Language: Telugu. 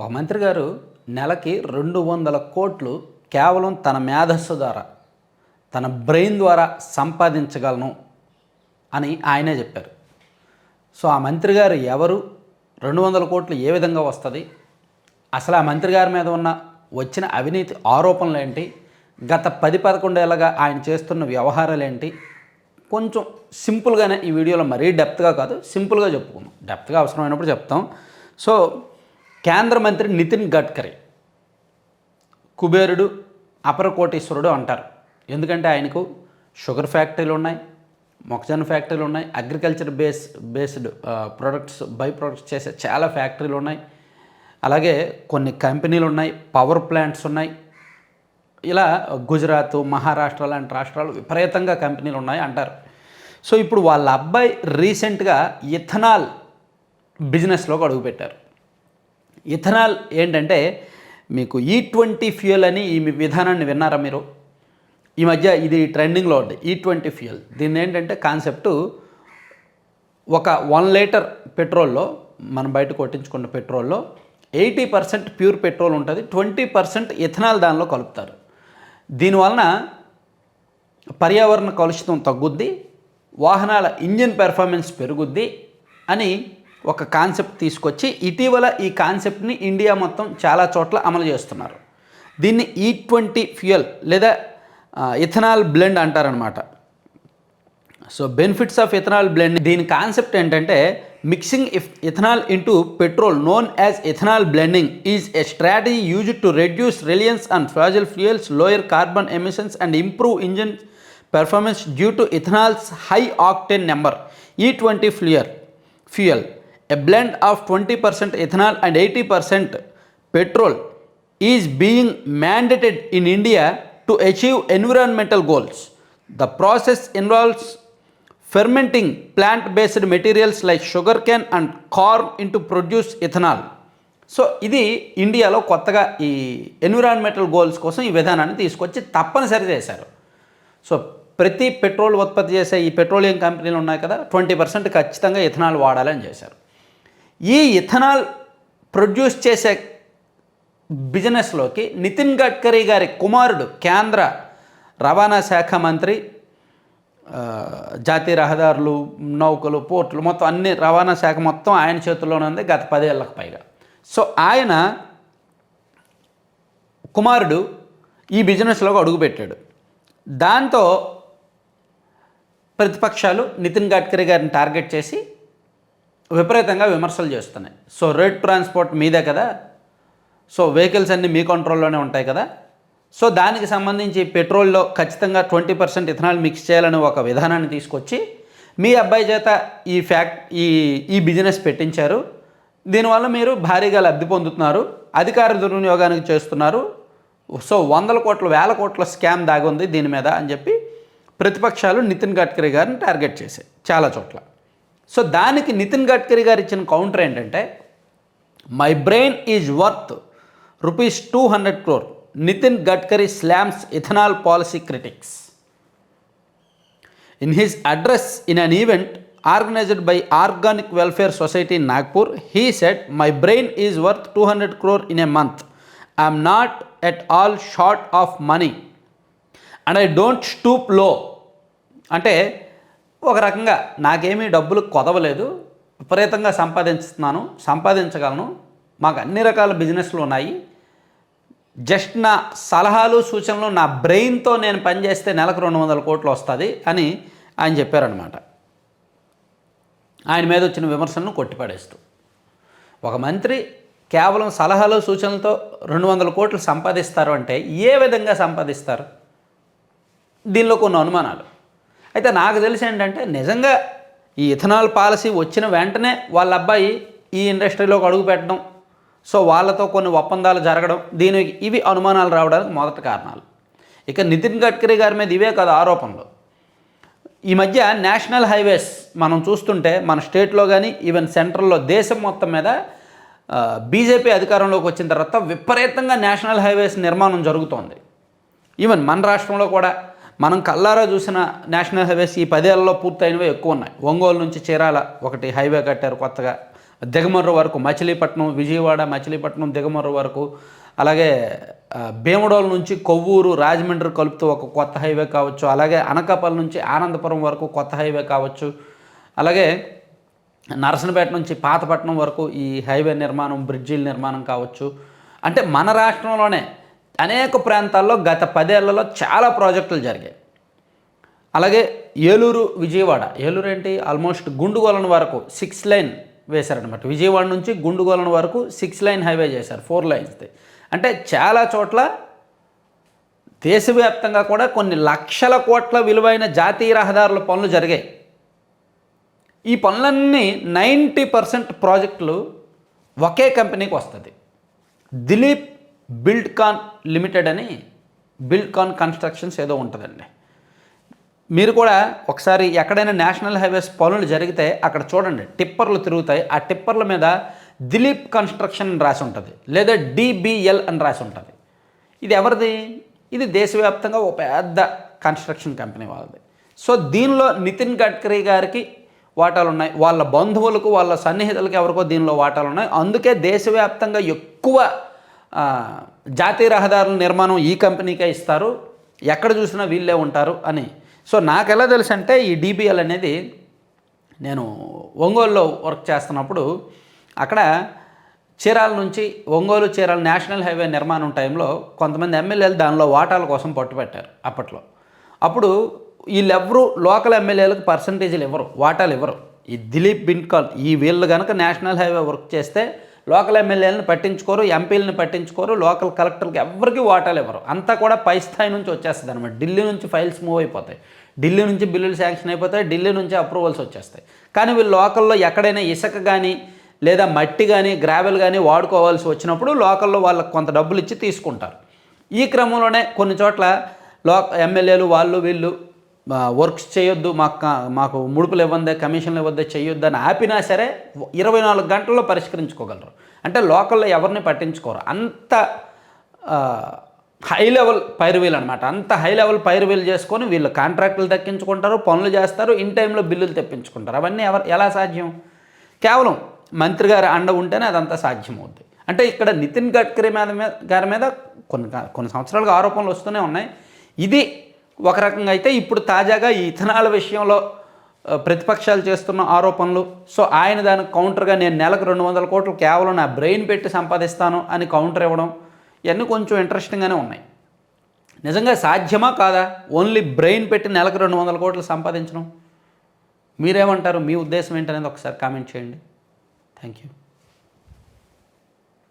ఒక మంత్రి గారు నెలకి రెండు వందల కోట్లు కేవలం తన మేధస్సు ద్వారా తన బ్రెయిన్ ద్వారా సంపాదించగలను అని ఆయనే చెప్పారు. సో ఆ మంత్రి గారు ఎవరు? రెండు వందల కోట్లు ఏ విధంగా వస్తుంది? అసలు ఆ మంత్రి గారి మీద ఉన్న వచ్చిన అవినీతి ఆరోపణలు ఏంటి? గత పది పదకొండేళ్ళగా ఆయన చేస్తున్న వ్యవహారాలు ఏంటి? కొంచెం సింపుల్గానే ఈ వీడియోలో మరీ డెప్త్గా కాదు సింపుల్గా చెప్పుకుందాం. డెప్త్గా అవసరమైనప్పుడు చెప్తాం. సో కేంద్ర మంత్రి నితిన్ గడ్కరీ. కుబేరుడు అపరకోటేశ్వరుడు అంటారు. ఎందుకంటే ఆయనకు షుగర్ ఫ్యాక్టరీలు ఉన్నాయి మొక్కజొన్న ఫ్యాక్టరీలు ఉన్నాయి agriculture base based products by products చేసే చాలా ఫ్యాక్టరీలు ఉన్నాయి. అలాగే కొన్ని కంపెనీలు ఉన్నాయి పవర్ ప్లాంట్స్ ఉన్నాయి. ఇలా గుజరాత్ మహారాష్ట్ర లాంటి రాష్ట్రాలు విపరీతంగా కంపెనీలు ఉన్నాయి అంటారు. సో ఇప్పుడు వాళ్ళ అబ్బాయి రీసెంట్గా ఇథనాల్ బిజినెస్లోకి అడుగుపెట్టారు. ఇథనాల్ ఏంటంటే మీకు ఈ ట్వంటీ ఫ్యూయల్ అని ఈ విధానాన్ని విన్నారా మీరు? ఈ మధ్య ఇది ట్రెండింగ్లో ఉంది ఈ ట్వంటీ ఫ్యూయల్. దీన్ని ఏంటంటే కాన్సెప్టు ఒక వన్ లీటర్ పెట్రోల్లో మనం బయట కొట్టించుకున్న పెట్రోల్లో ఎయిటీ పర్సెంట్ ప్యూర్ పెట్రోల్ ఉంటుంది ట్వంటీ పర్సెంట్ ఇథనాల్ దానిలో కలుపుతారు. దీనివలన పర్యావరణ కలుషితం తగ్గుద్ది వాహనాల ఇంజిన్ పెర్ఫార్మెన్స్ పెరుగుద్ది అని ఒక కాన్సెప్ట్ తీసుకొచ్చి ఇటీవల ఈ కాన్సెప్ట్ని ఇండియా మొత్తం చాలా చోట్ల అమలు చేస్తున్నారు. దీన్ని ఈ ట్వంటీ ఫ్యూయల్ లేదా ఇథనాల్ బ్లెండ్ అంటారనమాట so benefits of ethanol blend. దీని కాన్సెప్ట్ ఏంటంటే mixing if ethanol into petrol known as ethanol blending is a strategy use to reduce reliance and fossil fuels lower carbon emissions and improve engine performance due to ethanol's high octane number. E twenty fuel fuel. A blend of twenty percent ethanol and eighty percent petrol is being mandated in India to achieve environmental goals the process involves fermenting plant based materials like sugar cane and corn into produce ethanol so ఇది ఇండియాలో కొత్తగా ఈ ఎన్విరాన్మెంటల్ గోల్స్ కోసం ఈ విధానాన్ని తీసుకొచ్చి తప్పనిసరి చేశారు. సో ప్రతి పెట్రోల్ ఉత్పత్తి చేసే ఈ పెట్రోలియం కంపెనీలు ఉన్నాయి కదా ట్వంటీ పర్సెంట్ ఖచ్చితంగా ఇథనాల్ వాడాలని చేశారు. ఈ ఇథనాల్ ప్రొడ్యూస్ చేసే బిజినెస్లోకి నితిన్ గడ్కరీ గారి కుమారుడు కేంద్ర రవాణా శాఖ మంత్రి జాతీయ రహదారులు నౌకలు పోర్టులు మొత్తం అన్ని రవాణా శాఖ మొత్తం ఆయన చేతుల్లోనే ఉంది గత పదేళ్ళకు పైగా. సో ఆయన కుమారుడు ఈ బిజినెస్లోకి అడుగుపెట్టాడు. దాంతో ప్రతిపక్షాలు నితిన్ గడ్కరీ గారిని టార్గెట్ చేసి విపరీతంగా విమర్శలు చేస్తున్నాయి. సో రోడ్ ట్రాన్స్పోర్ట్ మీదే కదా? సో వెహికల్స్ అన్నీ మీ కంట్రోల్లోనే ఉంటాయి కదా? సో దానికి సంబంధించి పెట్రోల్లో ఖచ్చితంగా ట్వంటీ పర్సెంట్ ఇథనాల్ మిక్స్ చేయాలని ఒక విధానాన్ని తీసుకొచ్చి మీ అబ్బాయి చేత ఈ ఫ్యాక్ట్ ఈ ఈ బిజినెస్ పెట్టించారు. దీనివల్ల మీరు భారీగా లబ్ధి పొందుతున్నారు. అధికార దుర్వినియోగానికి చేస్తున్నారు. సో వందల కోట్ల వేల కోట్ల స్కామ్ దాగుంది దీని మీద అని చెప్పి ప్రతిపక్షాలు నితిన్ గడ్కరీ గారిని టార్గెట్ చేశాయి చాలా చోట్ల. సో దానికి నితిన్ గడ్కరీ గారు ఇచ్చిన కౌంటర్ ఏంటంటే my brain is worth rupees two hundred crore Nitin Gadkari slams ethanol policy critics in his address in an event organized by organic welfare society Nagpur he said my brain is worth two hundred crore in a month I'm not at all short of money and I don't స్టూప్లో అంటే ఒక రకంగా నాకేమీ డబ్బులు కొదవలేదు విపరీతంగా సంపాదించుతున్నాను సంపాదించగలను. మాకు అన్ని రకాల బిజినెస్లు ఉన్నాయి. జస్ట్ నా సలహాలు సూచనలు నా బ్రెయిన్తో నేను పనిచేస్తే నెలకు రెండు వందల కోట్లు వస్తుంది అని ఆయన చెప్పారనమాట ఆయన మీద వచ్చిన విమర్శలను కొట్టిపడేస్తూ. ఒక మంత్రి కేవలం సలహాలు సూచనలతో రెండు వందల కోట్లు సంపాదిస్తారు అంటే ఏ విధంగా సంపాదిస్తారు? దీనిలో కొన్ని అనుమానాలు. అయితే నాకు తెలిసి ఏంటంటే నిజంగా ఈ ఇథనాల్ పాలసీ వచ్చిన వెంటనే వాళ్ళ అబ్బాయి ఈ ఇండస్ట్రీలోకి అడుగు పెట్టడం సో వాళ్ళతో కొన్ని ఒప్పందాలు జరగడం దీనికి ఇవి అనుమానాలు రావడానికి మొదటి కారణాలు. ఇక నితిన్ గడ్కరీ గారి మీద ఇవే కదా ఆరోపణలు. ఈ మధ్య నేషనల్ హైవేస్ మనం చూస్తుంటే మన స్టేట్లో కానీ ఈవెన్ సెంట్రల్లో దేశం మొత్తం మీద బీజేపీ అధికారంలోకి వచ్చిన తర్వాత విపరీతంగా నేషనల్ హైవేస్ నిర్మాణం జరుగుతోంది. ఈవెన్ మన రాష్ట్రంలో కూడా మనం కల్లారా చూసిన నేషనల్ హైవేస్ ఈ పదేళ్ళలో పూర్తయినవి ఎక్కువ ఉన్నాయి. ఒంగోలు నుంచి చీరాల ఒకటి హైవే కట్టారు కొత్తగా. దిగమర్రు వరకు మచిలీపట్నం విజయవాడ మచిలీపట్నం దిగమర్రు వరకు. అలాగే భీమడోలు భీమడోల్ నుంచి కొవ్వూరు రాజమండ్రి కలుపుతూ ఒక కొత్త హైవే కావచ్చు. అలాగే అనకాపల్లి నుంచి ఆనందపురం వరకు కొత్త హైవే కావచ్చు. అలాగే నరసనపేట నుంచి పాతపట్నం వరకు ఈ హైవే నిర్మాణం బ్రిడ్జీల నిర్మాణం కావచ్చు. అంటే మన రాష్ట్రంలోనే అనేక ప్రాంతాల్లో గత పదేళ్ళలో చాలా ప్రాజెక్టులు జరిగాయి. అలాగే ఏలూరు విజయవాడ ఏలూరు ఏంటి? ఆల్మోస్ట్ గుండుగోలన్ వరకు సిక్స్ లైన్ వేశారనమాట విజయవాడ నుంచి గుండుగోలన్ వరకు సిక్స్ లైన్ హైవే చేశారు ఫోర్ లైన్స్ది అంటే చాలా చోట్ల దేశవ్యాప్తంగా కూడా కొన్ని లక్షల కోట్ల విలువైన జాతీయ రహదారుల పనులు జరిగాయి. ఈ పనులన్నీ నైంటీ పర్సెంట్ ప్రాజెక్టులు ఒకే కంపెనీకి వస్తుంది. దిలీప్ బిల్డ్కాన్ లిమిటెడ్ అని బిల్డ్కాన్ కన్స్ట్రక్షన్స్ ఏదో ఉంటుందండి. మీరు కూడా ఒకసారి ఎక్కడైనా నేషనల్ హైవేస్ పనులు జరిగితే అక్కడ చూడండి టిప్పర్లు తిరుగుతాయి. ఆ టిప్పర్ల మీద దిలీప్ కన్స్ట్రక్షన్ అని రాసి ఉంటుంది లేదా డిబిఎల్ అని రాసి ఉంటుంది. ఇది ఎవరిది? ఇది దేశవ్యాప్తంగా ఒక పెద్ద కన్స్ట్రక్షన్ కంపెనీ వాళ్ళది. సో దీనిలో నితిన్ గడ్కరీ గారికి వాటాలు ఉన్నాయి. వాళ్ళ బంధువులకు వాళ్ళ సన్నిహితులకు ఎవరికో దీనిలో వాటాలు ఉన్నాయి. అందుకే దేశవ్యాప్తంగా ఎక్కువ జాతీయ రహదారుల నిర్మాణం ఈ కంపెనీకే ఇస్తారు. ఎక్కడ చూసినా వీళ్ళే ఉంటారు అని. సో నాకు ఎలా తెలుసు అంటే ఈ డిబిఎల్ అనేది నేను ఒంగోలులో వర్క్ చేస్తున్నప్పుడు అక్కడ చీరాల నుంచి ఒంగోలు చీరాల నేషనల్ హైవే నిర్మాణం టైంలో కొంతమంది ఎమ్మెల్యేలు దానిలో వాటాల కోసం పట్టుపెట్టారు అప్పట్లో. అప్పుడు వీళ్ళెవ్వరూ లోకల్ ఎమ్మెల్యేలకు పర్సంటేజీలు ఇవ్వరు వాటాలు ఇవ్వరు. ఈ దిలీప్ బిన్కాల్ ఈ వీళ్ళు కనుక నేషనల్ హైవే వర్క్ చేస్తే లోకల్ ఎమ్మెల్యేలను పట్టించుకోరు ఎంపీలను పట్టించుకోరు లోకల్ కలెక్టర్కి ఎవరికి వాటాలు ఇవ్వరు. అంతా కూడా పై స్థాయి నుంచి వచ్చేస్తుంది అనమాట ఢిల్లీ నుంచి ఫైల్స్ మూవ్ అయిపోతాయి. ఢిల్లీ నుంచి బిల్లులు శాంక్షన్ అయిపోతాయి ఢిల్లీ నుంచి అప్రూవల్స్ వచ్చేస్తాయి. కానీ వీళ్ళు లోకల్లో ఎక్కడైనా ఇసుక కానీ లేదా మట్టి కానీ గ్రావెల్ కానీ వాడుకోవాల్సి వచ్చినప్పుడు లోకల్లో వాళ్ళకి కొంత డబ్బులు ఇచ్చి తీసుకుంటారు. ఈ క్రమంలోనే కొన్ని చోట్ల లో ఎమ్మెల్యేలు వాళ్ళు వీళ్ళు వర్క్స్ చేయొద్దు మాకు మాకు ముడుపులు ఇవ్వందే కమిషన్లు ఇవ్వద్దే చేయొద్దు అని ఆపినా సరే ఇరవై నాలుగు గంటల్లో పరిష్కరించుకోగలరు. అంటే లోకల్లో ఎవరిని పట్టించుకోరు. అంత హై లెవెల్ పైరువీలు అనమాట అంత హై లెవెల్ పైరువీలు చేసుకొని వీళ్ళు కాంట్రాక్టులు దక్కించుకుంటారు పనులు చేస్తారు ఇన్ టైంలో బిల్లులు తెప్పించుకుంటారు. అవన్నీ ఎవరు ఎలా సాధ్యం? కేవలం మంత్రి గారి అండ ఉంటేనే అదంతా సాధ్యమవుద్ది. అంటే ఇక్కడ నితిన్ గడ్కరీ మీద మీద- గారి మీద కొన్ని కొన్ని సంవత్సరాలుగా ఆరోపణలు వస్తూనే ఉన్నాయి. ఇది ఒక రకంగా అయితే ఇప్పుడు తాజాగా ఈ ఇథనాల విషయంలో ప్రతిపక్షాలు చేస్తున్న ఆరోపణలు. సో ఆయన దానికి కౌంటర్గా నేను నెలకు రెండు వందల కోట్లు కేవలం నా బ్రెయిన్ పెట్టి సంపాదిస్తాను అని కౌంటర్ ఇవ్వడం ఇవన్నీ కొంచెం ఇంట్రెస్టింగ్గానే ఉన్నాయి. నిజంగా సాధ్యమా కాదా? ఓన్లీ బ్రెయిన్ పెట్టి నెలకు రెండు వందల కోట్లు సంపాదించడం? మీరేమంటారు? మీ ఉద్దేశం ఏంటనేది ఒకసారి కామెంట్ చేయండి. Thank you